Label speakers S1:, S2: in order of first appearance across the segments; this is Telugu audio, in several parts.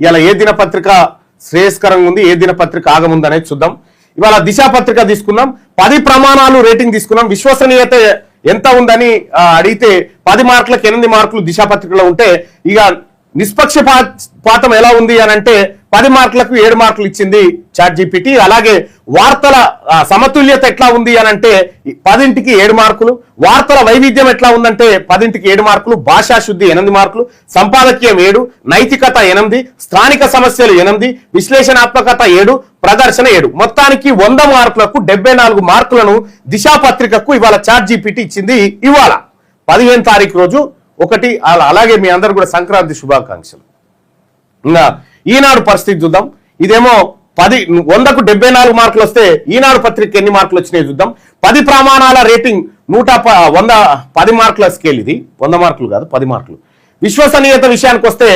S1: ఇవాళ ఏ దినపత్రిక శ్రేయస్కరంగా ఉంది ఏ దినపత్రిక ఆగముంది అనేది చూద్దాం. ఇవాళ దిశా పత్రిక తీసుకుందాం పది ప్రమాణాలు రేటింగ్ తీసుకున్నాం. విశ్వసనీయత ఎంత ఉందని అడిగితే పది మార్కులకు ఎనిమిది మార్కులు దిశా పత్రికలో ఉంటే ఇక నిష్పక్షపాతం ఎలా ఉంది అని అంటే పది మార్కులకు ఏడు మార్కులు ఇచ్చింది చాట్ జీపీటీ అలాగే వార్తల సమతుల్యత ఎట్లా ఉంది అని అంటే పదింటికి ఏడు మార్కులు వార్తల వైవిధ్యం ఎట్లా ఉందంటే పదింటికి ఏడు మార్కులు భాషా శుద్ధి ఎనిమిది మార్కులు సంపాదకీయం ఏడు నైతికత ఎనిమిది స్థానిక సమస్యలు ఎనిమిది విశ్లేషణాత్మకత ఏడు ప్రదర్శన ఏడు. మొత్తానికి వంద మార్కులకు డెబ్బై నాలుగు మార్కులను దిశా పత్రికకు ఇవాళ చాట్ జీపీటీ ఇచ్చింది ఇవాళ. పదిహేను తారీఖు రోజు ఒకటి అలా- అలాగే మీ అందరు కూడా సంక్రాంతి శుభాకాంక్షలు. ఇంకా ఈనాడు పరిస్థితి చూద్దాం. ఇదేమో పది వందకు డెబ్బై నాలుగు మార్కులు వస్తే ఈనాడు పత్రిక ఎన్ని మార్కులు వచ్చినాయి చూద్దాం. పది ప్రమాణాల రేటింగ్ నూట వంద పది మార్కుల స్కేల్ ఇది. వంద మార్కులు కాదు పది మార్కులు. విశ్వసనీయత విషయానికి వస్తే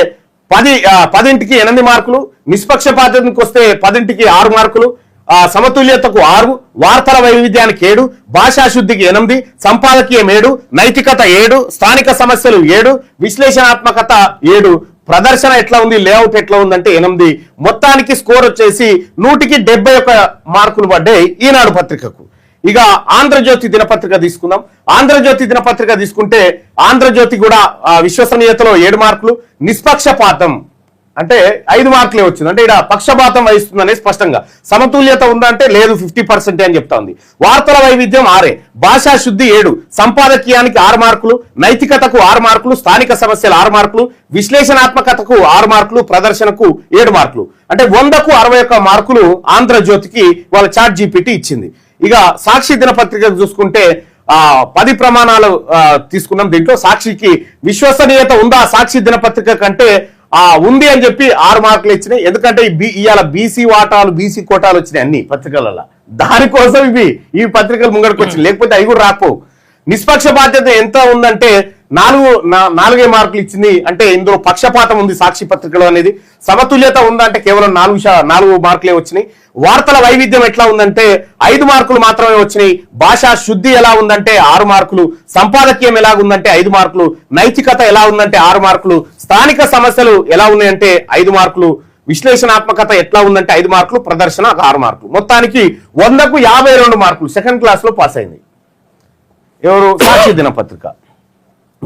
S1: పది పదింటికి ఎనిమిది మార్కులు. నిష్పక్షపాతానికి వస్తే పదింటికి ఆరు మార్కులు. ఆ సమతుల్యతకు ఆరు వార్తల వైవిధ్యానికి ఏడు భాషాశుద్ధికి ఎనిమిది సంపాదకీయం ఏడు నైతికత ఏడు స్థానిక సమస్యలు ఏడు విశ్లేషణాత్మకత ఏడు ప్రదర్శన ఎట్లా ఉంది లేఅవుట్ ఎట్లా ఉందంటే ఎనిమిది. మొత్తానికి స్కోర్ వచ్చేసి నూటికి డెబ్బై ఒక మార్కులు పడ్డాయి ఈనాడు పత్రికకు. ఇక ఆంధ్రజ్యోతి దినపత్రిక తీసుకుందాం. ఆంధ్రజ్యోతి దినపత్రిక తీసుకుంటే ఆంధ్రజ్యోతి కూడా విశ్వసనీయతలో ఏడు మార్కులు నిష్పక్షపాతం అంటే ఐదు మార్కులే వచ్చింది. అంటే ఇక్కడ పక్షపాతం వహిస్తుందనే స్పష్టంగా. సమతుల్యత ఉందా అంటే లేదు ఫిఫ్టీ పర్సెంట్ అని చెప్తా ఉంది వార్తల వైవిధ్యం ఆరే. భాషా శుద్ధి ఏడు. సంపాదకీయానికి ఆరు మార్కులు నైతికతకు ఆరు మార్కులు స్థానిక సమస్యలు ఆరు మార్కులు విశ్లేషణాత్మకతకు ఆరు మార్కులు ప్రదర్శనకు ఏడు మార్కులు. అంటే వందకు అరవై ఒక్క మార్కులు ఆంధ్రజ్యోతికి వాళ్ళ చాట్ జీపీటీ ఇచ్చింది. ఇక సాక్షి దినపత్రిక చూసుకుంటే ఆ పది ప్రమాణాలు తీసుకున్నాం దీంట్లో. సాక్షికి విశ్వసనీయత ఉందా సాక్షి దినపత్రిక కంటే ఆ ఉంది అని చెప్పి ఆరు మార్కులు ఇచ్చినాయి. ఎందుకంటే ఈ బి ఇవాళ బీసీ వాటాలు బీసీ కోటాలు వచ్చినాయి అన్ని పత్రికలలో దానికోసం ఇవి ఈ పత్రికలు ముంగడికి వచ్చినాయి లేకపోతే అవి కూడా రాకపోవు. నిష్పక్ష బాధ్యత ఎంత ఉందంటే నాలుగు నాలుగే మార్కులు ఇచ్చింది అంటే ఇందులో పక్షపాతం ఉంది సాక్షి పత్రికలో అనేది. సమతుల్యత ఉందంటే కేవలం నాలుగు నాలుగు మార్కులే వచ్చినాయి. వార్తల వైవిధ్యం ఎట్లా ఉందంటే ఐదు మార్కులు మాత్రమే వచ్చినాయి. భాషా శుద్ధి ఎలా ఉందంటే ఆరు మార్కులు. సంపాదకీయం ఎలా ఉందంటే ఐదు మార్కులు. నైతికత ఎలా ఉందంటే ఆరు మార్కులు. స్థానిక సమస్యలు ఎలా ఉన్నాయంటే ఐదు మార్కులు విశ్లేషణాత్మకత ఎట్లా ఉందంటే ఐదు మార్కులు ప్రదర్శన ఒక ఆరు మార్కులు. మొత్తానికి వందకు యాభై రెండు మార్కులు సెకండ్ క్లాస్లో పాస్ అయింది. ఎవరు? సాక్షి దినపత్రిక.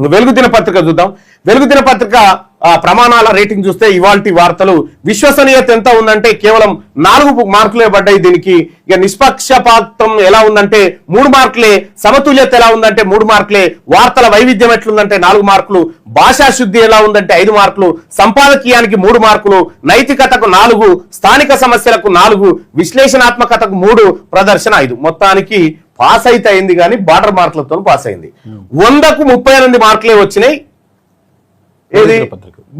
S1: వెలుగు దినపత్రిక చూద్దాం. వెలుగు దినపత్రిక ఆ, ప్రమాణాల రేటింగ్ చూస్తే ఇవాల్టి వార్తలు విశ్వసనీయత ఎంత ఉందంటే కేవలం నాలుగు మార్కులే పడ్డాయి దీనికి. ఇక నిష్పక్షపాతం ఎలా ఉందంటే మూడు మార్కులే సమతుల్యత ఎలా ఉందంటే మూడు మార్కులే వార్తల వైవిధ్యం ఎట్లుందంటే నాలుగు మార్కులు భాషా శుద్ధి ఎలా ఉందంటే ఐదు మార్కులు సంపాదకీయానికి మూడు మార్కులు నైతికతకు నాలుగు స్థానిక సమస్యలకు నాలుగు విశ్లేషణాత్మకతకు మూడు ప్రదర్శన ఐదు. మొత్తానికి పాస్ అయితే అయింది కానీ బార్డర్ మార్కులతో పాస్ అయింది. వందకు ముప్పై ఎనిమిది మార్కులే వచ్చినాయి. ఏది.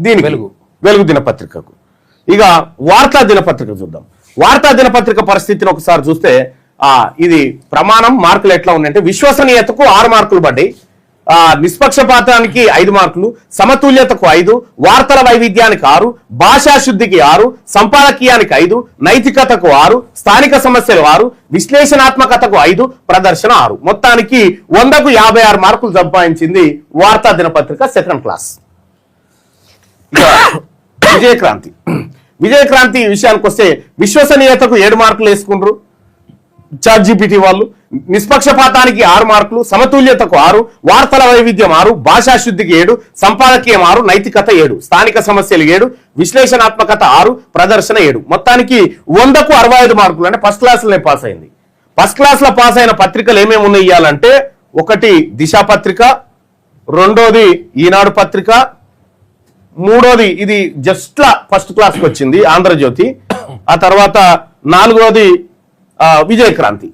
S1: దీనికి.
S2: వెలుగు.
S1: వెలుగు దినపత్రికకు. ఇక వార్తా దినపత్రిక చూద్దాం. వార్తా దినపత్రిక పరిస్థితిని ఒకసారి చూస్తే ఆ ఇది ప్రమాణం మార్కులు ఎట్లా ఉన్నాయంటే విశ్వసనీయతకు ఆరు మార్కులు పడ్డాయి. నిష్పక్షపాతానికి ఐదు మార్కులు సమతుల్యతకు ఐదు వార్తల వైవిధ్యానికి ఆరు భాషాశుద్ధికి ఆరు సంపాదకీయానికి ఐదు నైతికతకు ఆరు స్థానిక సమస్యలు ఆరు విశ్లేషణాత్మకతకు ఐదు ప్రదర్శన ఆరు. మొత్తానికి వందకు యాభై ఆరు మార్కులు సంపాదించింది వార్తా దినపత్రిక సెకండ్ క్లాస్. విజయక్రాంతి. విజయక్రాంతి విషయానికి వస్తే విశ్వసనీయతకు ఏడు మార్కులు వేసుకుంటారు చాట్ జీపీటీ వాళ్ళు నిష్పక్షపాతానికి ఆరు మార్కులు సమతుల్యతకు ఆరు వార్తల వైవిధ్యం ఆరు భాషాశుద్ధికి ఏడు సంపాదకీయం ఆరు నైతికత ఏడు స్థానిక సమస్యలు ఏడు విశ్లేషణాత్మకత ఆరు ప్రదర్శన ఏడు. మొత్తానికి వందకు అరవై ఐదు మార్కులు. అంటే ఫస్ట్ క్లాస్లోనే పాస్ అయింది. ఫస్ట్ క్లాస్లో పాస్ అయిన పత్రికలు ఏమేమి ఉన్నాయి ఇవ్వాలంటే ఒకటి దిశా పత్రిక రెండోది ఈనాడు పత్రిక మూడోది ఇది జస్ట్లా ఫస్ట్ క్లాస్కి వచ్చింది ఆంధ్రజ్యోతి ఆ తర్వాత నాలుగోది విజయక్రాంతి.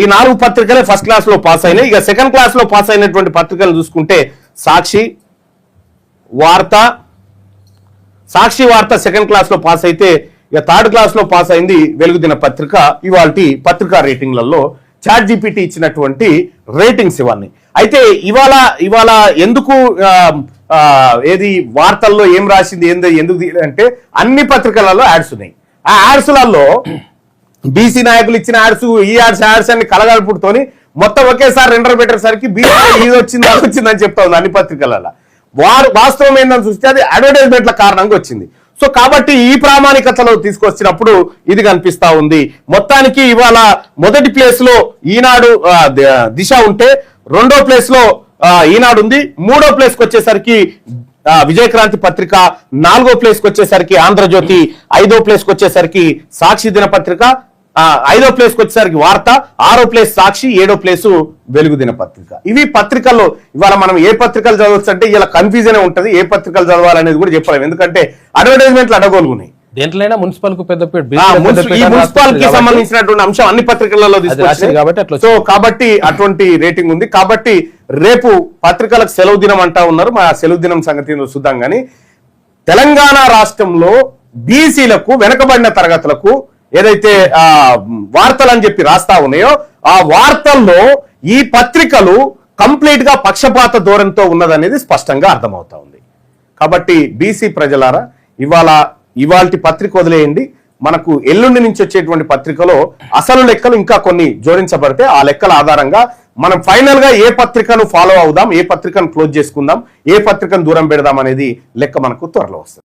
S1: ఈ నాలుగు పత్రికలే ఫస్ట్ క్లాస్లో పాస్ అయినాయి. ఇక సెకండ్ క్లాస్లో పాస్ అయినటువంటి పత్రికలు చూసుకుంటే సాక్షి వార్త సాక్షి వార్త సెకండ్ క్లాస్లో పాస్ అయితే ఇక థర్డ్ క్లాస్లో పాస్ అయింది వెలుగుదిన పత్రిక. ఇవాళ పత్రికా రేటింగ్లలో చాట్ జీపీటీ ఇచ్చినటువంటి రేటింగ్స్ ఇవన్నీ. అయితే ఇవాళ ఇవాళ ఎందుకు ఏది వార్తల్లో ఏం రాసింది ఏంది ఎందుకు అంటే అన్ని పత్రికలలో యాడ్స్ ఉన్నాయి. ఆ యాడ్స్లలో బీసీ నాయకులు ఇచ్చిన యాడ్స్ ఈ యాడ్స్ యాడ్స్ అన్ని కలగలుపుడుతోని మొత్తం ఒకేసారి రెండర్ పెట్టేసరికి బీసీ ఇది వచ్చింది అది వచ్చిందని చెప్తా ఉంది అన్ని పత్రికలలో. వారు వాస్తవం ఏందని చూస్తే అది అడ్వర్టైజ్మెంట్ల కారణంగా వచ్చింది. సో కాబట్టి ఈ ప్రామాణికతలో తీసుకొచ్చినప్పుడు ఇది కనిపిస్తా ఉంది. మొత్తానికి ఇవాళ మొదటి ప్లేస్లో ఈనాడు దిశ ఉంటే రెండో ప్లేస్లో ఈనాడు ఉంది. మూడో ప్లేస్కి వచ్చేసరికి విజయక్రాంతి పత్రిక నాలుగో ప్లేస్కి వచ్చేసరికి ఆంధ్రజ్యోతి ఐదో ప్లేస్కి వచ్చేసరికి సాక్షి దినపత్రిక ఐదో ప్లేస్కి వచ్చేసరికి వార్త ఆరో ప్లేస్ సాక్షి ఏడో ప్లేసు వెలుగు దినపత్రిక ఇవి పత్రికల్లో ఇవాళ మనం ఏ పత్రికలు చదవచ్చు అంటే ఇలా కన్ఫ్యూజన్ ఉంటది ఏ పత్రికలు చదవాలనేది కూడా చెప్పలేము ఎందుకంటే అడ్వర్టైజ్మెంట్లు అడగోలుగున్నాయి
S2: దేంట్లోనైనా మున్సిపల్కు పెద్ద మున్సిపాల్కి
S1: సంబంధించినటువంటి అంశం అన్ని పత్రికలలో
S2: కాబట్టి
S1: సో కాబట్టి అటువంటి రేటింగ్ ఉంది. కాబట్టి రేపు పత్రికలకు సెలవు దినం అంటా ఉన్నారు. మా సెలవు దినం సంగతి చూద్దాం కానీ తెలంగాణ రాష్ట్రంలో బీసీలకు వెనకబడిన తరగతులకు ఏదైతే వార్తలు అని చెప్పి రాస్తా ఉన్నాయో ఆ వార్తల్లో ఈ పత్రికలు కంప్లీట్గా పక్షపాత ధోరణితో ఉన్నదనేది స్పష్టంగా అర్థమవుతా ఉంది. కాబట్టి బీసీ ప్రజలారా ఇవాళ ఇవాళ పత్రిక వదిలేయండి. మనకు ఎల్లుండి నుంచి వచ్చేటువంటి పత్రికలో అసలు లెక్కలు ఇంకా కొన్ని జోడించబడితే ఆ లెక్కల ఆధారంగా మనం ఫైనల్గా ఏ పత్రికను ఫాలో అవుదాం ఏ పత్రికను క్లోజ్ చేసుకుందాం ఏ పత్రికను దూరం పెడదాం అనేది లెక్క మనకు త్వరలో వస్తుంది.